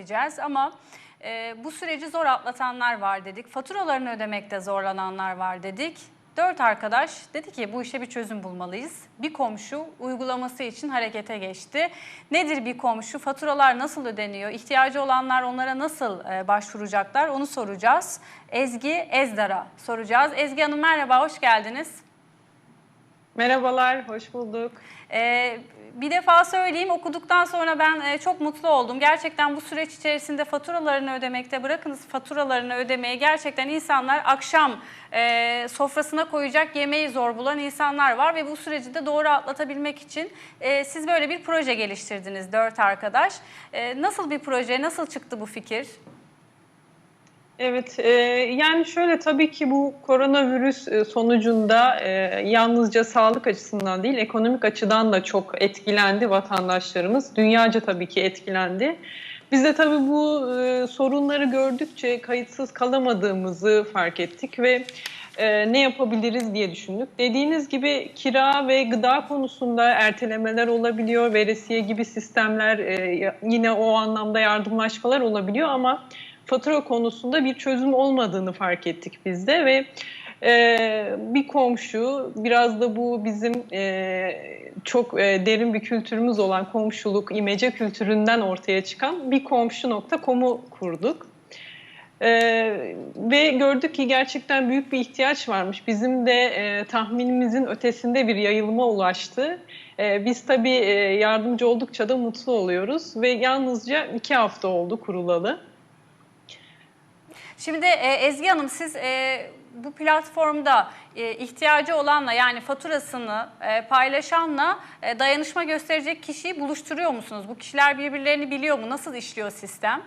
edeceğiz ama e, bu süreci zor atlatanlar var dedik. Faturalarını ödemekte zorlananlar var dedik. Dört arkadaş dedi ki bu işe bir çözüm bulmalıyız. Bir komşu uygulaması için harekete geçti. Nedir bir komşu? Faturalar nasıl ödeniyor? İhtiyacı olanlar onlara nasıl e, başvuracaklar? Onu soracağız. Ezgi Ezdar'a soracağız. Ezgi Hanım merhaba, hoş geldiniz. Merhabalar, hoş bulduk. Ee, bir defa söyleyeyim okuduktan sonra ben e, çok mutlu oldum. Gerçekten bu süreç içerisinde faturalarını ödemekte bırakınız faturalarını ödemeyi gerçekten insanlar akşam e, sofrasına koyacak yemeği zor bulan insanlar var ve bu süreci de doğru atlatabilmek için e, siz böyle bir proje geliştirdiniz dört arkadaş. E, nasıl bir proje, nasıl çıktı bu fikir? Evet, e, yani şöyle tabii ki bu koronavirüs e, sonucunda e, yalnızca sağlık açısından değil, ekonomik açıdan da çok etkilendi vatandaşlarımız. Dünyaca tabii ki etkilendi. Biz de tabii bu e, sorunları gördükçe kayıtsız kalamadığımızı fark ettik ve e, ne yapabiliriz diye düşündük. Dediğiniz gibi kira ve gıda konusunda ertelemeler olabiliyor, veresiye gibi sistemler e, yine o anlamda yardımlaşmalar olabiliyor ama fatura konusunda bir çözüm olmadığını fark ettik biz de ve e, bir komşu biraz da bu bizim e, çok e, derin bir kültürümüz olan komşuluk, imece kültüründen ortaya çıkan bir komşu.com'u kurduk. Ee, ve gördük ki gerçekten büyük bir ihtiyaç varmış. Bizim de e, tahminimizin ötesinde bir yayılıma ulaştı. E, biz tabii e, yardımcı oldukça da mutlu oluyoruz ve yalnızca iki hafta oldu kurulalı. Şimdi e, Ezgi Hanım siz e, bu platformda e, ihtiyacı olanla yani faturasını e, paylaşanla e, dayanışma gösterecek kişiyi buluşturuyor musunuz? Bu kişiler birbirlerini biliyor mu? Nasıl işliyor sistem?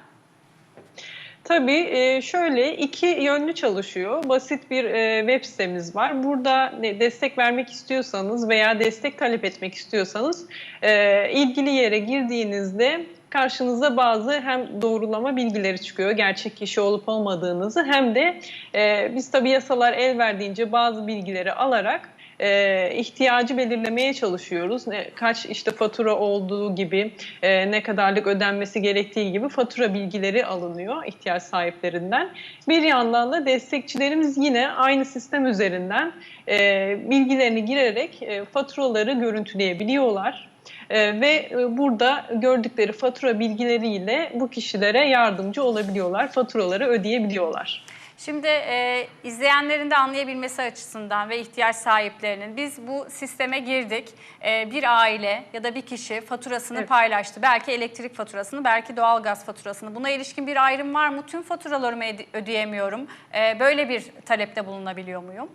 Tabii e, şöyle iki yönlü çalışıyor. Basit bir e, web sitemiz var. Burada destek vermek istiyorsanız veya destek talep etmek istiyorsanız e, ilgili yere girdiğinizde karşınıza bazı hem doğrulama bilgileri çıkıyor. Gerçek kişi olup olmadığınızı hem de e, biz tabii yasalar el verdiğince bazı bilgileri alarak e, ihtiyacı belirlemeye çalışıyoruz. Ne, kaç işte fatura olduğu gibi, e, ne kadarlık ödenmesi gerektiği gibi fatura bilgileri alınıyor ihtiyaç sahiplerinden. Bir yandan da destekçilerimiz yine aynı sistem üzerinden e, bilgilerini girerek e, faturaları görüntüleyebiliyorlar. E, ve e, burada gördükleri fatura bilgileriyle bu kişilere yardımcı olabiliyorlar, faturaları ödeyebiliyorlar. Şimdi e, izleyenlerin de anlayabilmesi açısından ve ihtiyaç sahiplerinin biz bu sisteme girdik. E, bir aile ya da bir kişi faturasını Evet. paylaştı. Belki elektrik faturasını, belki doğalgaz faturasını. Buna ilişkin bir ayrım var mı? Tüm faturalarımı ödeyemiyorum. E, böyle bir talepte bulunabiliyor muyum?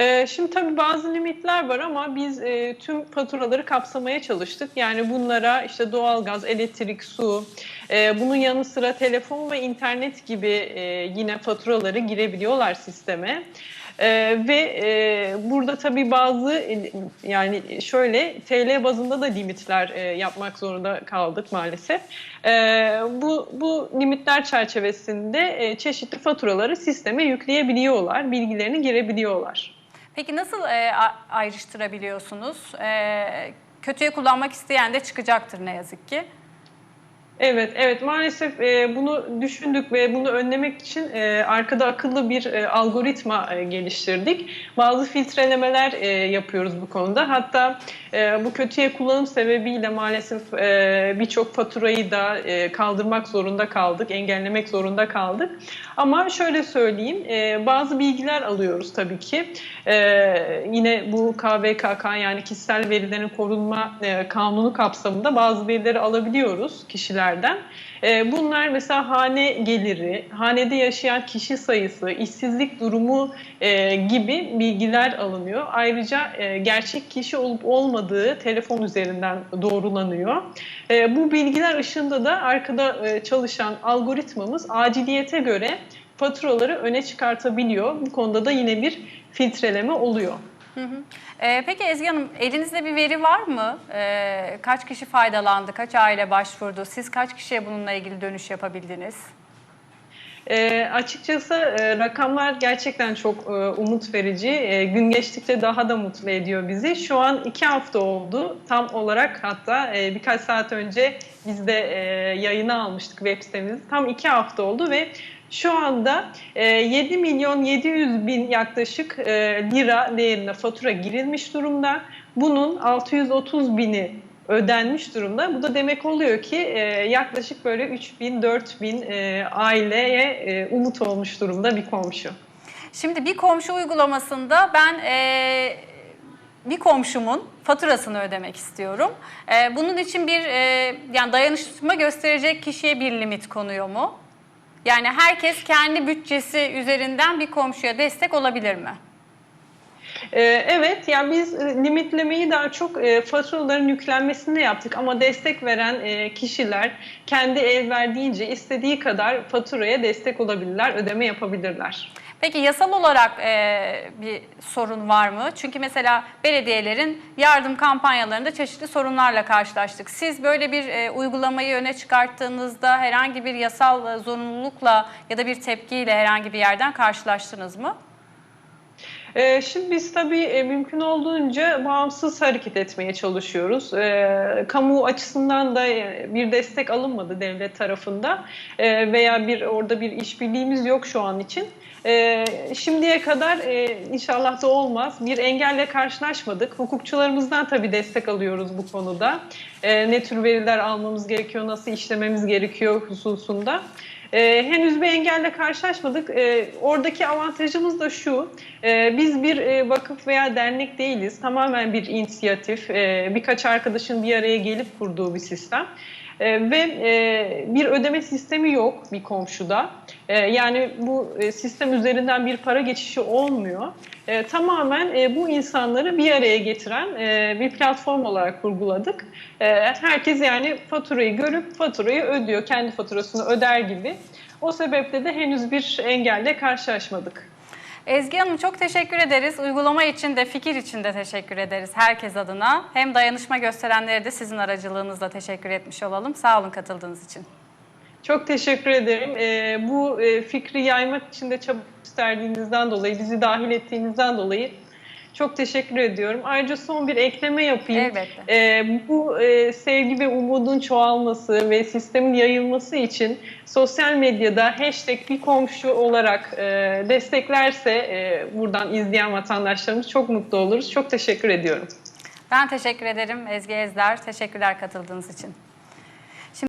Ee, şimdi tabii bazı limitler var ama biz e, tüm faturaları kapsamaya çalıştık. Yani bunlara işte doğalgaz, elektrik, su, e, bunun yanı sıra telefon ve internet gibi e, yine faturaları girebiliyorlar sisteme. E, ve e, burada tabii bazı e, yani şöyle TL bazında da limitler e, yapmak zorunda kaldık maalesef. E, bu bu limitler çerçevesinde e, çeşitli faturaları sisteme yükleyebiliyorlar, bilgilerini girebiliyorlar. Peki nasıl e, ayrıştırabiliyorsunuz? E, kötüye kullanmak isteyen de çıkacaktır ne yazık ki. Evet, evet maalesef e, bunu düşündük ve bunu önlemek için e, arkada akıllı bir e, algoritma e, geliştirdik. Bazı filtrelemeler e, yapıyoruz bu konuda. Hatta e, bu kötüye kullanım sebebiyle maalesef e, birçok faturayı da e, kaldırmak zorunda kaldık, engellemek zorunda kaldık. Ama şöyle söyleyeyim, e, bazı bilgiler alıyoruz tabii ki. E, yine bu KVKK yani kişisel verilerin korunma e, kanunu kapsamında bazı verileri alabiliyoruz kişilerden. E, bunlar mesela hane geliri, hanede yaşayan kişi sayısı, işsizlik durumu e, gibi bilgiler alınıyor. Ayrıca e, gerçek kişi olup olmadığı telefon üzerinden doğrulanıyor. E, bu bilgiler ışığında da arkada e, çalışan algoritmamız aciliyete göre faturaları öne çıkartabiliyor. Bu konuda da yine bir filtreleme oluyor. Ee, peki Ezgi Hanım elinizde bir veri var mı? Ee, kaç kişi faydalandı, kaç aile başvurdu? Siz kaç kişiye bununla ilgili dönüş yapabildiniz? E, açıkçası e, rakamlar gerçekten çok e, umut verici. E, gün geçtikçe daha da mutlu ediyor bizi. Şu an iki hafta oldu. Tam olarak hatta e, birkaç saat önce biz de e, yayına almıştık web sitemizi. Tam iki hafta oldu ve şu anda e, 7 milyon 700 bin yaklaşık e, lira değerinde fatura girilmiş durumda. Bunun 630 bini ödenmiş durumda. Bu da demek oluyor ki e, yaklaşık böyle 3 bin 4 bin e, aileye e, umut olmuş durumda bir komşu. Şimdi bir komşu uygulamasında ben e, bir komşumun faturasını ödemek istiyorum. E, bunun için bir e, yani dayanışma gösterecek kişiye bir limit konuyor mu? Yani herkes kendi bütçesi üzerinden bir komşuya destek olabilir mi? Ee, Evet, yani biz e, limitlemeyi daha çok e, faturaların yüklenmesinde yaptık ama destek veren e, kişiler kendi el verdiğince istediği kadar faturaya destek olabilirler, ödeme yapabilirler. Peki yasal olarak e, bir sorun var mı? Çünkü mesela belediyelerin yardım kampanyalarında çeşitli sorunlarla karşılaştık. Siz böyle bir e, uygulamayı öne çıkarttığınızda herhangi bir yasal zorunlulukla ya da bir tepkiyle herhangi bir yerden karşılaştınız mı? Ee, Şimdi biz tabii e, mümkün olduğunca bağımsız hareket etmeye çalışıyoruz. Ee, Kamu açısından da e, bir destek alınmadı devlet tarafında Ee, veya bir orada bir işbirliğimiz yok şu an için. Ee, Şimdiye kadar e, inşallah da olmaz. Bir engelle karşılaşmadık. Hukukçularımızdan tabii destek alıyoruz bu konuda. Ee, Ne tür veriler almamız gerekiyor, nasıl işlememiz gerekiyor hususunda. Ee, henüz bir engelle karşılaşmadık. Ee, oradaki avantajımız da şu, e, biz bir e, vakıf veya dernek değiliz. Tamamen bir inisiyatif, e, birkaç arkadaşın bir araya gelip kurduğu bir sistem. E, ve e, bir ödeme sistemi yok bir komşuda. E, yani bu e, sistem üzerinden bir para geçişi olmuyor. E, tamamen e, bu insanları bir araya getiren e, bir platform olarak kurguladık. E, herkes yani faturayı görüp faturayı ödüyor, kendi faturasını öder gibi. O sebeple de henüz bir engelle karşılaşmadık. Ezgi Hanım çok teşekkür ederiz. Uygulama için de fikir için de teşekkür ederiz herkes adına. Hem dayanışma gösterenlere de sizin aracılığınızla teşekkür etmiş olalım. Sağ olun katıldığınız için. Çok teşekkür ederim. E, bu e, fikri yaymak için de çaba gösterdiğinizden dolayı, bizi dahil ettiğinizden dolayı çok teşekkür ediyorum. Ayrıca son bir ekleme yapayım. Elbette. E, bu e, sevgi ve umudun çoğalması ve sistemin yayılması için sosyal medyada hashtag bir komşu olarak e, desteklerse e, buradan izleyen vatandaşlarımız çok mutlu oluruz. Çok teşekkür ediyorum. Ben teşekkür ederim Ezgi Ezler. Teşekkürler katıldığınız için.